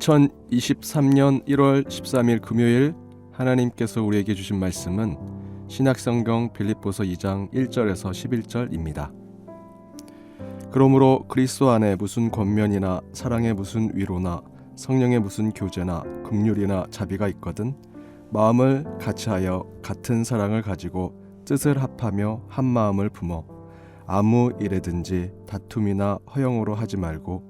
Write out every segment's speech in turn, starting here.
2023년 1월 13일 금요일 하나님께서 우리에게 주신 말씀은 신약성경 빌립보서 2장 1절에서 11절입니다. 그러므로 그리스도 안에 무슨 권면이나 사랑의 무슨 위로나 성령의 무슨 교제나 긍휼이나 자비가 있거든 마음을 같이하여 같은 사랑을 가지고 뜻을 합하며 한 마음을 품어 아무 일에든지 다툼이나 허영으로 하지 말고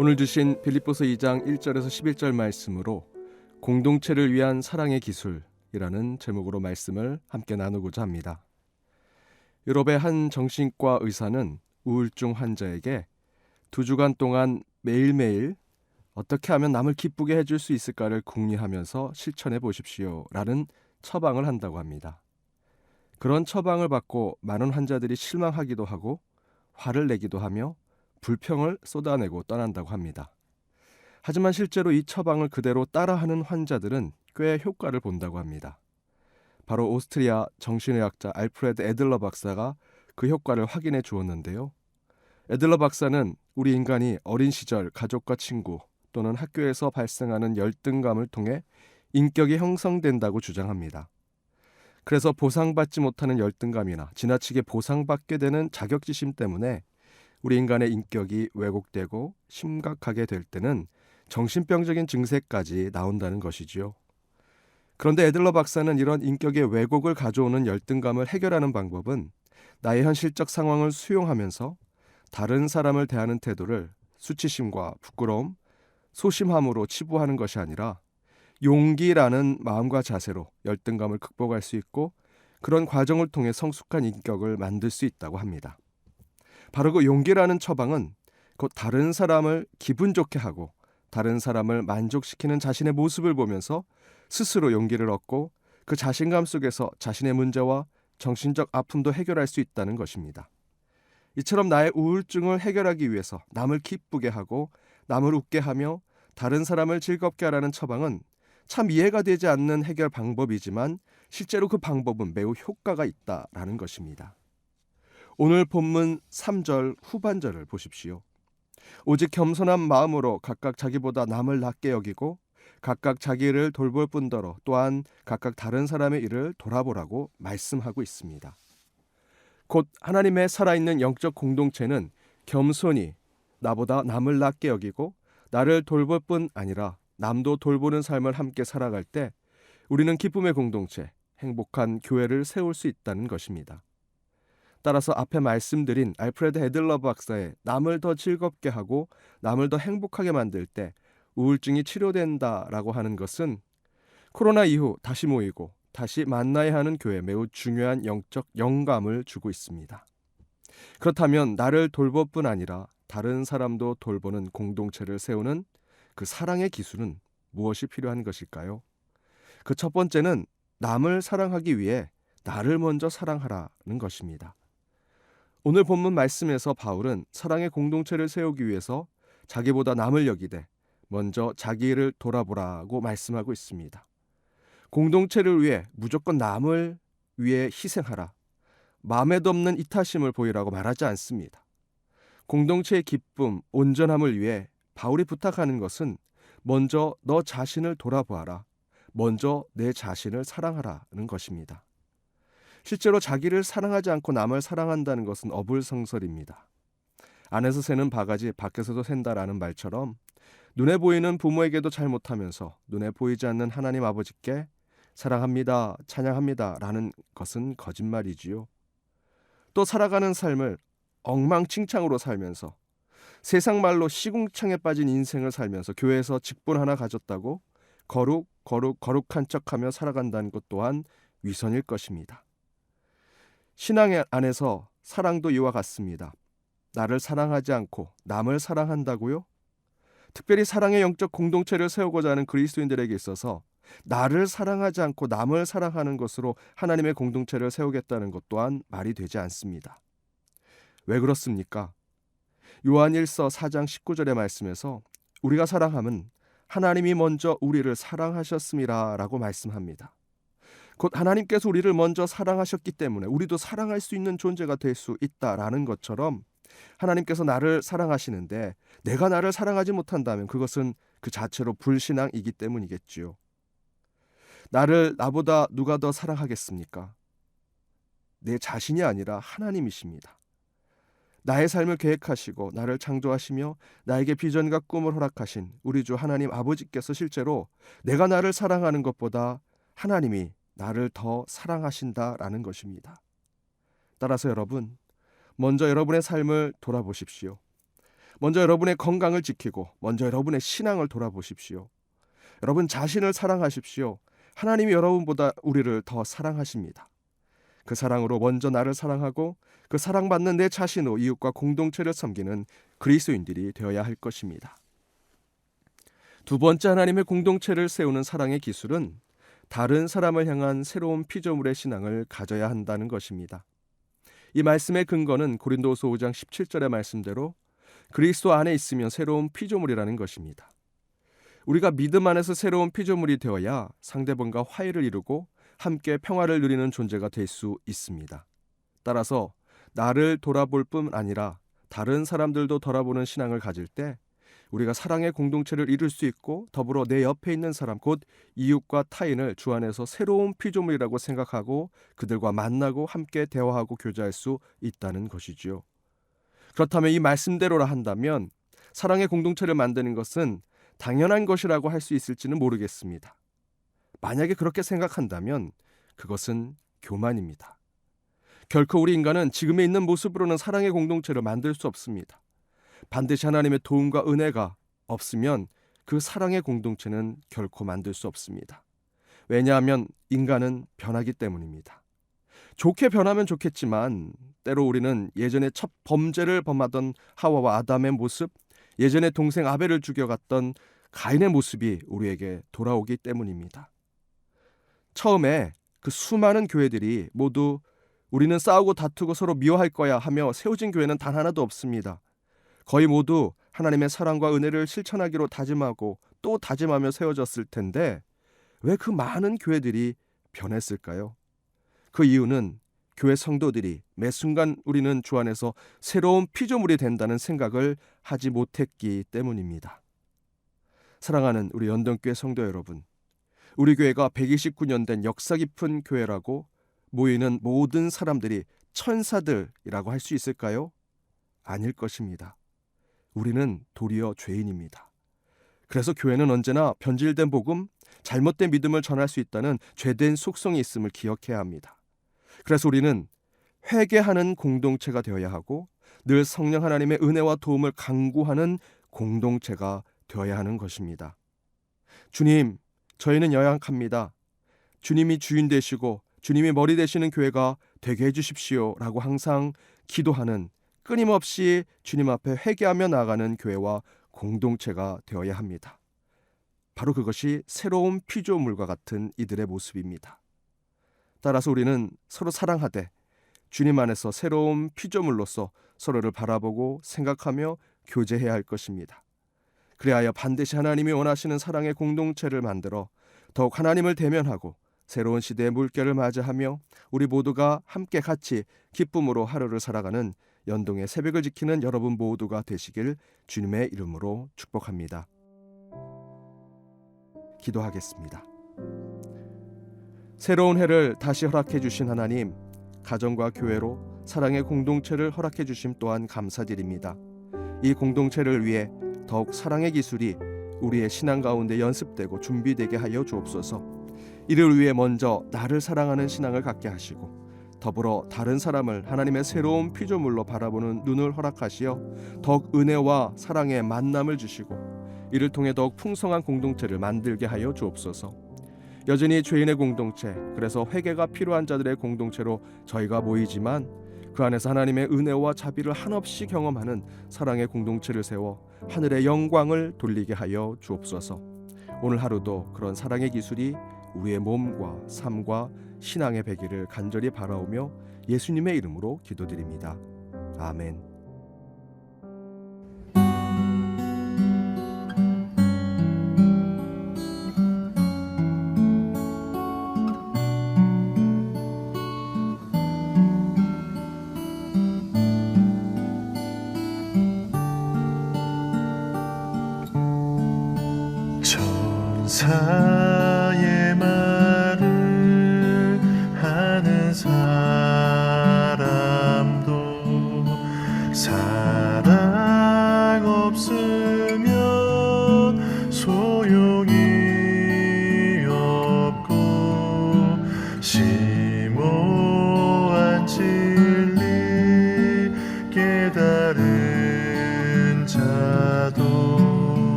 오늘 주신 빌립보서 2장 1절에서 11절 말씀으로 공동체를 위한 사랑의 기술이라는 제목으로 말씀을 함께 나누고자 합니다. 유럽의 한 정신과 의사는 우울증 환자에게 두 주간 동안 매일매일 어떻게 하면 남을 기쁘게 해줄 수 있을까를 궁리하면서 실천해 보십시오 라는 처방을 한다고 합니다. 그런 처방을 받고 많은 환자들이 실망하기도 하고 화를 내기도 하며 불평을 쏟아내고 떠난다고 합니다. 하지만 실제로 이 처방을 그대로 따라하는 환자들은 꽤 효과를 본다고 합니다. 바로 오스트리아 정신의학자 알프레드 에들러 박사가 그 효과를 확인해 주었는데요. 에들러 박사는 우리 인간이 어린 시절 가족과 친구 또는 학교에서 발생하는 열등감을 통해 인격이 형성된다고 주장합니다. 그래서 보상받지 못하는 열등감이나 지나치게 보상받게 되는 자격지심 때문에 우리 인간의 인격이 왜곡되고 심각하게 될 때는 정신병적인 증세까지 나온다는 것이지요. 그런데 에들러 박사는 이런 인격의 왜곡을 가져오는 열등감을 해결하는 방법은 나의 현실적 상황을 수용하면서 다른 사람을 대하는 태도를 수치심과 부끄러움, 소심함으로 치부하는 것이 아니라 용기라는 마음과 자세로 열등감을 극복할 수 있고 그런 과정을 통해 성숙한 인격을 만들 수 있다고 합니다. 바로 그 용기라는 처방은 곧 다른 사람을 기분 좋게 하고 다른 사람을 만족시키는 자신의 모습을 보면서 스스로 용기를 얻고 그 자신감 속에서 자신의 문제와 정신적 아픔도 해결할 수 있다는 것입니다. 이처럼 나의 우울증을 해결하기 위해서 남을 기쁘게 하고 남을 웃게 하며 다른 사람을 즐겁게 하라는 처방은 참 이해가 되지 않는 해결 방법이지만 실제로 그 방법은 매우 효과가 있다라는 것입니다. 오늘 본문 3절 후반절을 보십시오. 오직 겸손한 마음으로 각각 자기보다 남을 낮게 여기고 각각 자기 일을 돌볼 뿐더러 또한 각각 다른 사람의 일을 돌아보라고 말씀하고 있습니다. 곧 하나님의 살아있는 영적 공동체는 겸손히 나보다 남을 낮게 여기고 나를 돌볼 뿐 아니라 남도 돌보는 삶을 함께 살아갈 때 우리는 기쁨의 공동체, 행복한 교회를 세울 수 있다는 것입니다. 따라서 앞에 말씀드린 알프레드 헤들러 박사의 남을 더 즐겁게 하고 남을 더 행복하게 만들 때 우울증이 치료된다라고 하는 것은 코로나 이후 다시 모이고 다시 만나야 하는 교회 매우 중요한 영적 영감을 주고 있습니다. 그렇다면 나를 돌볼 뿐 아니라 다른 사람도 돌보는 공동체를 세우는 그 사랑의 기술은 무엇이 필요한 것일까요? 그 첫 번째는 남을 사랑하기 위해 나를 먼저 사랑하라는 것입니다. 오늘 본문 말씀에서 바울은 사랑의 공동체를 세우기 위해서 자기보다 남을 여기되 먼저 자기 를 돌아보라고 말씀하고 있습니다. 공동체를 위해 무조건 남을 위해 희생하라. 마음에도 없는 이타심을 보이라고 말하지 않습니다. 공동체의 기쁨, 온전함을 위해 바울이 부탁하는 것은 먼저 너 자신을 돌아보아라. 먼저 내 자신을 사랑하라는 것입니다. 실제로 자기를 사랑하지 않고 남을 사랑한다는 것은 어불성설입니다. 안에서 새는 바가지 밖에서도 샌다라는 말처럼 눈에 보이는 부모에게도 잘못하면서 눈에 보이지 않는 하나님 아버지께 사랑합니다, 찬양합니다 라는 것은 거짓말이지요. 또 살아가는 삶을 엉망진창으로 살면서 세상 말로 시궁창에 빠진 인생을 살면서 교회에서 직분 하나 가졌다고 거룩, 거룩, 거룩한 척하며 살아간다는 것 또한 위선일 것입니다. 신앙 안에서 사랑도 이와 같습니다. 나를 사랑하지 않고 남을 사랑한다고요? 특별히 사랑의 영적 공동체를 세우고자 하는 그리스도인들에게 있어서 나를 사랑하지 않고 남을 사랑하는 것으로 하나님의 공동체를 세우겠다는 것 또한 말이 되지 않습니다. 왜 그렇습니까? 요한 1서 4장 19절의 말씀에서 우리가 사랑함은 하나님이 먼저 우리를 사랑하셨음이라 라고 말씀합니다. 곧 하나님께서 우리를 먼저 사랑하셨기 때문에 우리도 사랑할 수 있는 존재가 될 수 있다라는 것처럼 하나님께서 나를 사랑하시는데 내가 나를 사랑하지 못한다면 그것은 그 자체로 불신앙이기 때문이겠지요. 나를 나보다 누가 더 사랑하겠습니까? 내 자신이 아니라 하나님이십니다. 나의 삶을 계획하시고 나를 창조하시며 나에게 비전과 꿈을 허락하신 우리 주 하나님 아버지께서 실제로 내가 나를 사랑하는 것보다 하나님이 나를 더 사랑하신다라는 것입니다. 따라서 여러분, 먼저 여러분의 삶을 돌아보십시오. 먼저 여러분의 건강을 지키고 먼저 여러분의 신앙을 돌아보십시오. 여러분 자신을 사랑하십시오. 하나님이 여러분보다 우리를 더 사랑하십니다. 그 사랑으로 먼저 나를 사랑하고 그 사랑받는 내 자신으로 이웃과 공동체를 섬기는 그리스도인들이 되어야 할 것입니다. 두 번째 하나님의 공동체를 세우는 사랑의 기술은 다른 사람을 향한 새로운 피조물의 신앙을 가져야 한다는 것입니다. 이 말씀의 근거는 고린도서 5장 17절의 말씀대로 그리스도 안에 있으면 새로운 피조물이라는 것입니다. 우리가 믿음 안에서 새로운 피조물이 되어야 상대방과 화해를 이루고 함께 평화를 누리는 존재가 될 수 있습니다. 따라서 나를 돌아볼 뿐 아니라 다른 사람들도 돌아보는 신앙을 가질 때 우리가 사랑의 공동체를 이룰 수 있고 더불어 내 옆에 있는 사람 곧 이웃과 타인을 주 안에서 새로운 피조물이라고 생각하고 그들과 만나고 함께 대화하고 교제할 수 있다는 것이지요. 그렇다면 이 말씀대로라 한다면 사랑의 공동체를 만드는 것은 당연한 것이라고 할 수 있을지는 모르겠습니다. 만약에 그렇게 생각한다면 그것은 교만입니다. 결코 우리 인간은 지금에 있는 모습으로는 사랑의 공동체를 만들 수 없습니다. 반드시 하나님의 도움과 은혜가 없으면 그 사랑의 공동체는 결코 만들 수 없습니다. 왜냐하면 인간은 변하기 때문입니다. 좋게 변하면 좋겠지만 때로 우리는 예전에 첫 범죄를 범하던 하와와 아담의 모습, 예전에 동생 아벨을 죽여갔던 가인의 모습이 우리에게 돌아오기 때문입니다. 처음에 그 수많은 교회들이 모두 우리는 싸우고 다투고 서로 미워할 거야 하며 세워진 교회는 단 하나도 없습니다. 거의 모두 하나님의 사랑과 은혜를 실천하기로 다짐하고 또 다짐하며 세워졌을 텐데 왜 그 많은 교회들이 변했을까요? 그 이유는 교회 성도들이 매 순간 우리는 주 안에서 새로운 피조물이 된다는 생각을 하지 못했기 때문입니다. 사랑하는 우리 연동교회 성도 여러분, 우리 교회가 129년 된 역사 깊은 교회라고 모이는 모든 사람들이 천사들이라고 할 수 있을까요? 아닐 것입니다. 우리는 도리어 죄인입니다. 그래서 교회는 언제나 변질된 복음, 잘못된 믿음을 전할 수 있다는 죄된 속성이 있음을 기억해야 합니다. 그래서 우리는 회개하는 공동체가 되어야 하고 늘 성령 하나님의 은혜와 도움을 강구하는 공동체가 되어야 하는 것입니다. 주님, 저희는 연약합니다. 주님이 주인 되시고 주님이 머리 되시는 교회가 되게 해주십시오 라고 항상 기도하는 끊임없이 주님 앞에 회개하며 나아가는 교회와 공동체가 되어야 합니다. 바로 그것이 새로운 피조물과 같은 이들의 모습입니다. 따라서 우리는 서로 사랑하되 주님 안에서 새로운 피조물로서 서로를 바라보고 생각하며 교제해야 할 것입니다. 그래야 반드시 하나님이 원하시는 사랑의 공동체를 만들어 더욱 하나님을 대면하고 새로운 시대의 물결을 맞이하며 우리 모두가 함께 같이 기쁨으로 하루를 살아가는 연동의 새벽을 지키는 여러분 모두가 되시길 주님의 이름으로 축복합니다. 기도하겠습니다. 새로운 해를 다시 허락해 주신 하나님, 가정과 교회로 사랑의 공동체를 허락해 주심 또한 감사드립니다. 이 공동체를 위해 더욱 사랑의 기술이 우리의 신앙 가운데 연습되고 준비되게 하여 주옵소서. 이를 위해 먼저 나를 사랑하는 신앙을 갖게 하시고 더불어 다른 사람을 하나님의 새로운 피조물로 바라보는 눈을 허락하시어 더욱 은혜와 사랑의 만남을 주시고 이를 통해 더욱 풍성한 공동체를 만들게 하여 주옵소서. 여전히 죄인의 공동체, 그래서 회개가 필요한 자들의 공동체로 저희가 모이지만 그 안에서 하나님의 은혜와 자비를 한없이 경험하는 사랑의 공동체를 세워 하늘의 영광을 돌리게 하여 주옵소서. 오늘 하루도 그런 사랑의 기술이 우리의 몸과 삶과 신앙의 배기를 간절히 바라오며 예수님의 이름으로 기도드립니다. 아멘. 천사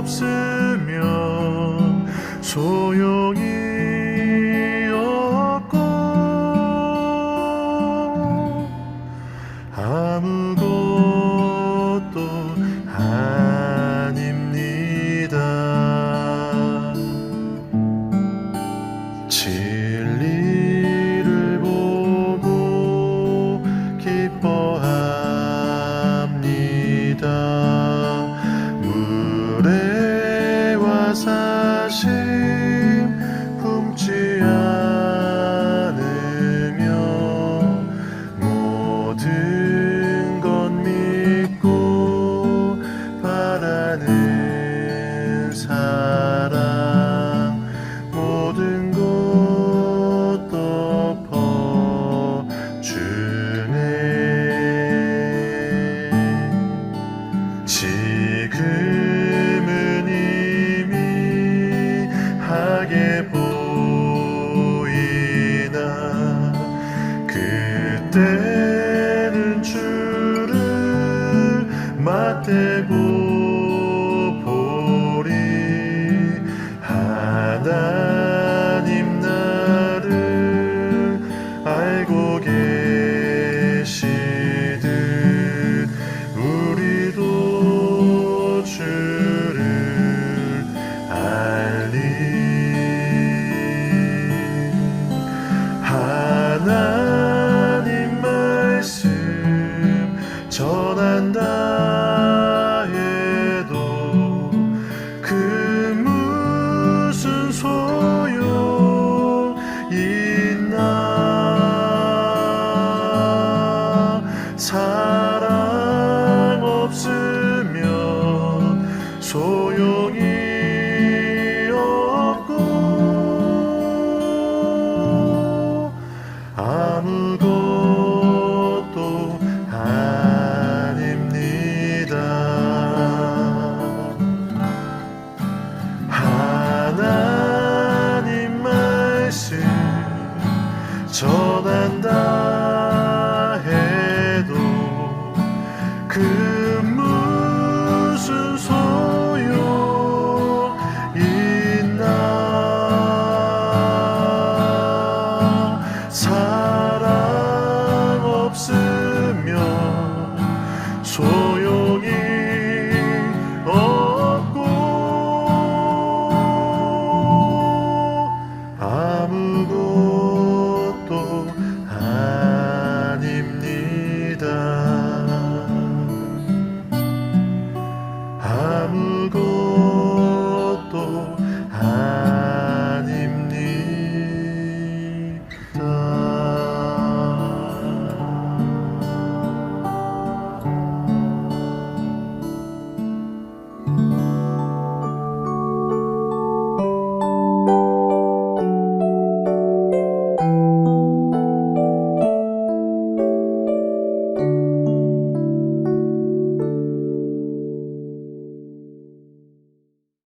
없으면 무